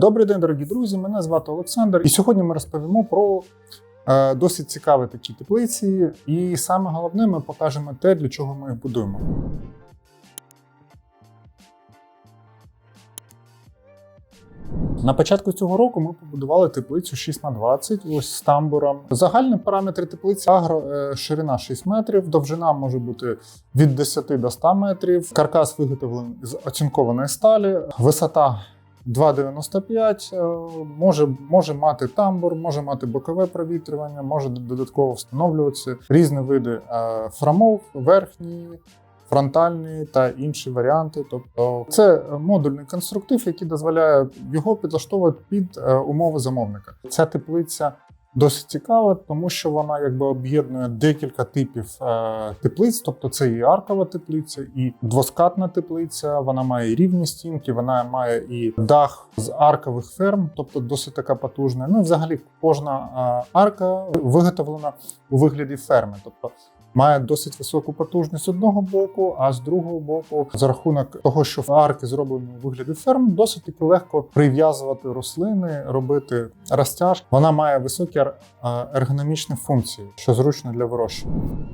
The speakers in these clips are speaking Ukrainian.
Добрий день, дорогі друзі. Мене звати Олександр, і сьогодні ми розповімо про е, досить цікаві такі теплиці. І саме головне, ми покажемо те, для чого ми їх будуємо. На початку цього року ми побудували теплицю 6 на 20 ось з тамбуром. Загальні параметри теплиці агро е, ширина 6 метрів, довжина може бути від 10 до 100 метрів. Каркас виготовлений з оцінкованої сталі, висота 2,95, е, може, може мати тамбур, може мати бокове провітрювання, може додатково встановлюватися різні види е, фрамов, верхні, фронтальні та інші варіанти. Тобто це модульний конструктив, який дозволяє його підлаштовувати під е, умови замовника. Ця теплиця досить цікава, тому що вона якби об'єднує декілька типів е, теплиць, тобто це і аркова теплиця, і двоскатна теплиця. Вона має і рівні стінки, вона має і дах з аркових ферм, тобто досить така потужна. Ну, взагалі, кожна е, арка виготовлена у вигляді ферми. тобто Має досить високу потужність з одного боку, а з другого боку, за рахунок того, що арки зроблені у вигляді ферм, досить таки легко прив'язувати рослини, робити розтяж. Вона має високі е, ергономічні функції, що зручно для вирощування.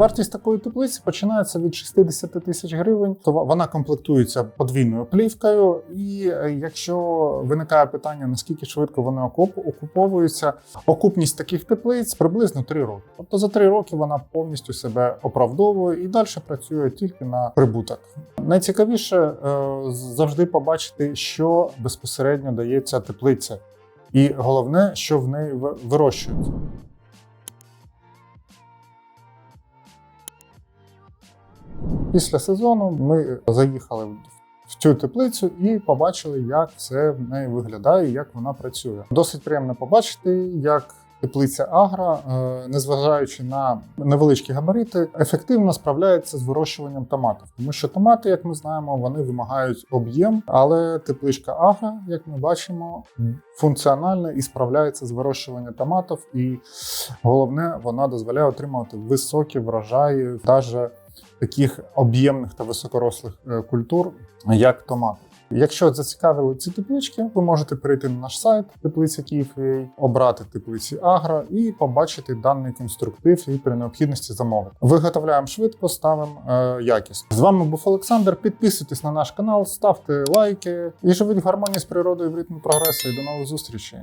Вартість такої теплиці починається від 60 тисяч гривень. То вона комплектується подвійною плівкою. І е, якщо виникає питання, наскільки швидко вони окуп- окуповуються, окупність таких теплиць приблизно 3 роки. Тобто за 3 роки вона повністю себе оправдовує і далі працює тільки на прибуток. Найцікавіше е, завжди побачити, що безпосередньо дає ця теплиця, і головне, що в неї ви- вирощують. Після сезону ми заїхали в цю теплицю і побачили, як все в неї виглядає, як вона працює. Досить приємно побачити, як теплиця Агра, е, незважаючи на невеличкі габарити, ефективно справляється з вирощуванням томатів. Тому що томати, як ми знаємо, вони вимагають об'єм, але тепличка Агра, як ми бачимо, функціональна і справляється з вирощуванням томатів. І головне, вона дозволяє отримувати високі врожаї, навіть таких об'ємних та високорослих е, культур, як томати. Якщо зацікавили ці теплички, ви можете перейти на наш сайт теплиця Київ, обрати теплиці Агро і побачити даний конструктив і при необхідності замовити. Виготовляємо швидко, ставимо е, якість. З вами був Олександр. Підписуйтесь на наш канал, ставте лайки і живіть в гармонії з природою в ритмі прогресу. І до нових зустрічей.